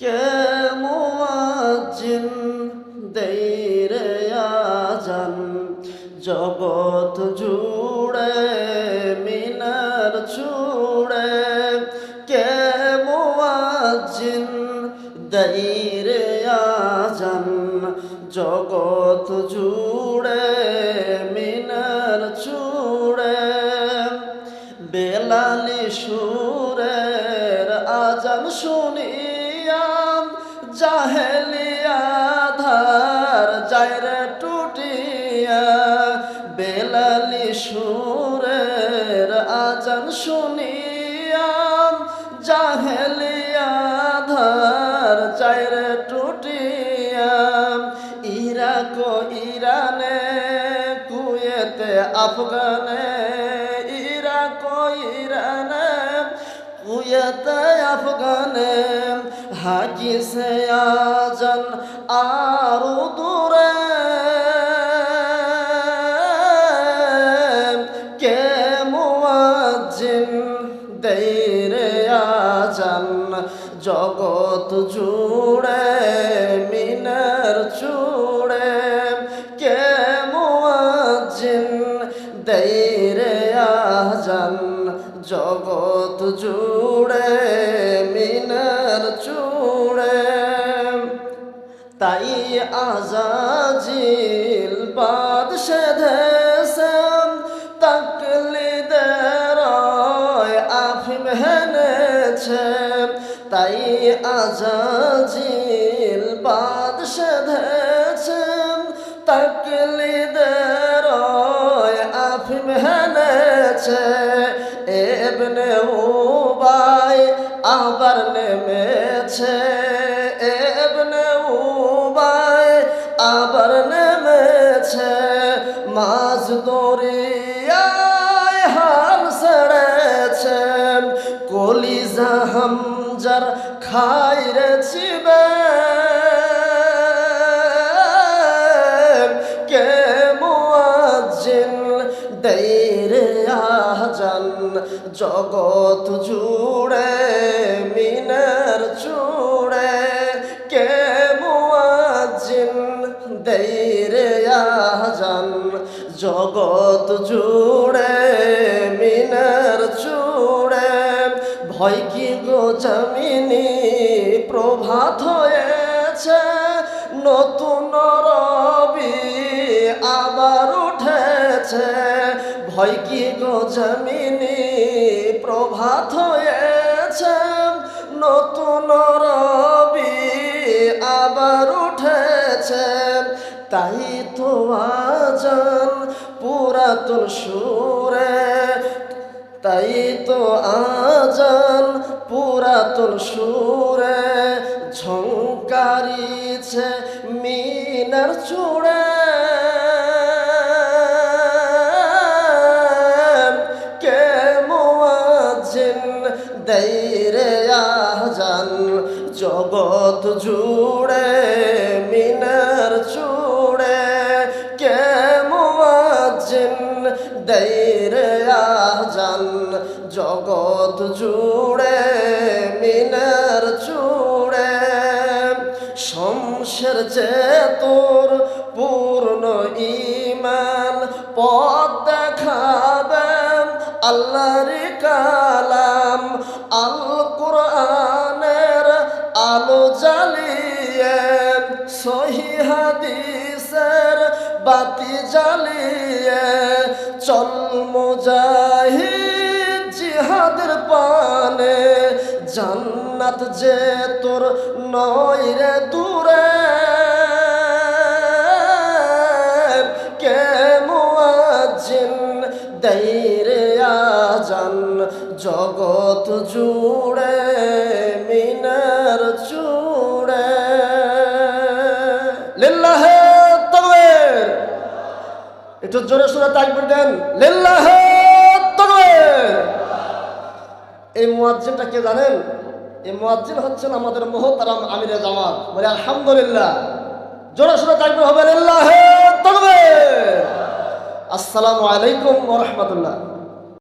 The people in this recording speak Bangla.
কে মুয়াজ্জিন? দেইরে আজান জগৎ জুড়ে, মিনার ছুড়ে। কে মুয়াজ্জিন? দেইরে আজান জগৎ জুড়ে, মিনার ছুড়ে। বেলালি সুরের আজান শুনিয়াম জাহেলিয়া ধার যাইরে টুটিয়া, বেলালি সুরের আজান শুনিয়াম জাহেলিয়া ধার যাইরে টুটিয়াম ইরাক ইরানে কুয়েতে, আফগানে, ইরাক ইরানে কুয়েতে, আফগানে হাকি সে আজান আরও দূরে। কে মুয়াজ্জিন দেইরে আজান? জগৎ জুড়ে, মিনার চুড়ে। কে মুয়াজ্জিন দেইরে আজান? জগৎ জুড়ে, মিনার চুড়ে। তাই আজাজিল বাদশে দেশম তাকলিদের আফিম হেনেছে। তাই আজাজিল বাদশে দেশম তাকলিদের আফিম হেনেছে। এবনে উবাই আবার নেমেছে। মাছ দরিয়ায় হাল সেড়েছে কলিজা হামজার খাইরে চিবে। কে মুয়াজ্জিন দেইরে আজান জগৎ জুড়ে জগৎ জুড়ে, মিনার চুড়ে ভয় কি গো জমিনি প্রভাত হয়েছে, নতুন রবি আবার উঠেছে। ভয় কি গো জমিনি প্রভাত হয়েছে, নতুন রবি আবার উঠেছে। তাই তো আজান পুরাতন সুরে, তাই তো আজান পুরাতন সুরে ঝঙ্কারিছে মিনার চূড়ে। কে জুড়ে। জগৎ জুড়ে, মিনার চূড়ে শমশের যে তোর পূর্ণ ইমান পথ দেখাবেন আল্লাহর কালাম আল কোরআনের আলো জ্বালিয়ে, সহি হাদিসের বাতি জ্বালিয়ে, চল মুজাহিদ জিহাদের পানে, জান্নাত যে তোর নয় রে দূরে। জগৎ জুড়ে, মিনার চূড়ে। লিল্লাহে তকবীর। একটু জোরে সোরে তাকবির দেন। লিল্লাহে এই মুয়াজ্জিনটা কে জানেন? এই মুয়াজ্জিন হচ্ছেন আমাদের মোহতারাম আমিরে জামাত। বলে আলহামদুলিল্লাহ। জোরে সোরে তাকবীর হবে আসসালামু আলাইকুম রাহমাতুল্লাহ।